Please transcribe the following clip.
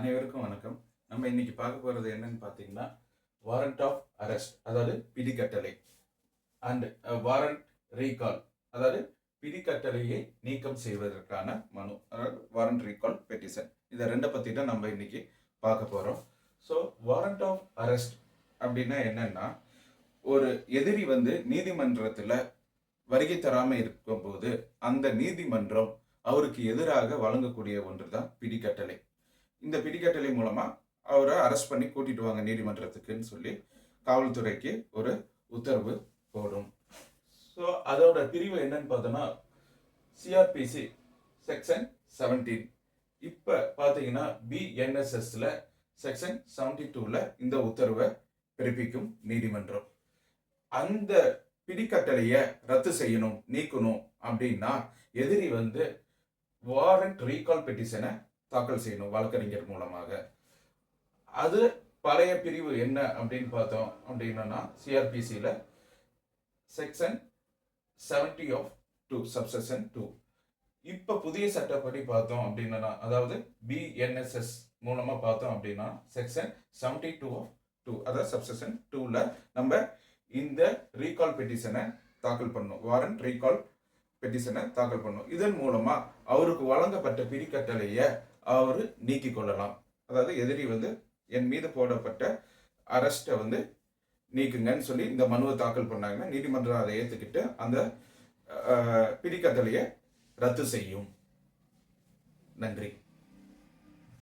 அனைவருக்கும் வணக்கம். நம்ம இன்னைக்கு பார்க்க போகிறது என்னன்னு பார்த்தீங்கன்னா வாரண்ட் ஆஃப் அரெஸ்ட் அதாவது பிடிக்கட்டளை அண்ட் வாரண்ட் ரீகால் அதாவது பிடிக்கட்டளையை நீக்கம் செய்வதற்கான மனு அதாவது வாரண்ட் ரீகால் பெட்டிஷன் இதை ரெண்டை பற்றி தான் நம்ம இன்னைக்கு பார்க்க போகிறோம் ஸோ வாரண்ட் ஆஃப் அரெஸ்ட் அப்படின்னா என்னன்னா ஒரு எதிரி வந்து நீதிமன்றத்தில் வருகை தராமல் இருக்கும்போது அந்த நீதிமன்றம் அவருக்கு எதிராக வழங்கக்கூடிய ஒன்று தான் பிடிக்கட்டளை இந்த பிடிக்கட்டளை மூலமாக அவரை அரெஸ்ட் பண்ணி கூட்டிட்டு வாங்க நீதிமன்றத்துக்குன்னு சொல்லி காவல்துறைக்கு ஒரு உத்தரவு போடும். ஸோ அதோட பிரிவு என்னன்னு பார்த்தோன்னா சிஆர்பிசி செக்ஷன் செவன்டீன் இப்போ பார்த்தீங்கன்னா பிஎன்எஸ்எஸ்ல செக்ஷன் செவன்டி டூவில் இந்த உத்தரவை பிறப்பிக்கும் நீதிமன்றம். அந்த பிடிக்கட்டளையை ரத்து செய்யணும் நீக்கணும் அப்படின்னா எதிரி வந்து வாரண்ட் ரீகால் பெட்டிஷனை தாக்கல் செய்யணும் வழக்கறிஞர் மூலமாக. அது பழைய பிரிவு என்ன அப்படின்னு பார்த்தோம் அப்படின்னா சிஆர்பிசியில் section seventy of two subsection two இப்போ புதிய சட்டப்படி பார்த்தோம் அப்படின்னா அதாவது பிஎன்எஸ்எஸ் மூலமாக பார்த்தோம் அப்படின்னா section seventy two of two அதாவது சப்செக்ஷன் டூவில் நம்ம இந்த ரீகால் பெட்டிஷனை தாக்கல் பண்ணணும் வாரண்ட் ரீகால் பெட்டிஷனை தாக்கல் பண்ணும். இதன் மூலமாக அவருக்கு வழங்கப்பட்ட பிரிக்கட்டளையை அவர் நீக்கிக் கொள்ளலாம். அதாவது எதிரி வந்து என் மீது போடப்பட்ட அரெஸ்ட்டை வந்து நீக்குங்கன்னு சொல்லி இந்த மனுவை தாக்கல் பண்ணாங்கன்னா நீதிமன்றம் அதை ஏற்றுக்கிட்டு அந்த பிடிக்கத்தலையை ரத்து செய்யும். நன்றி.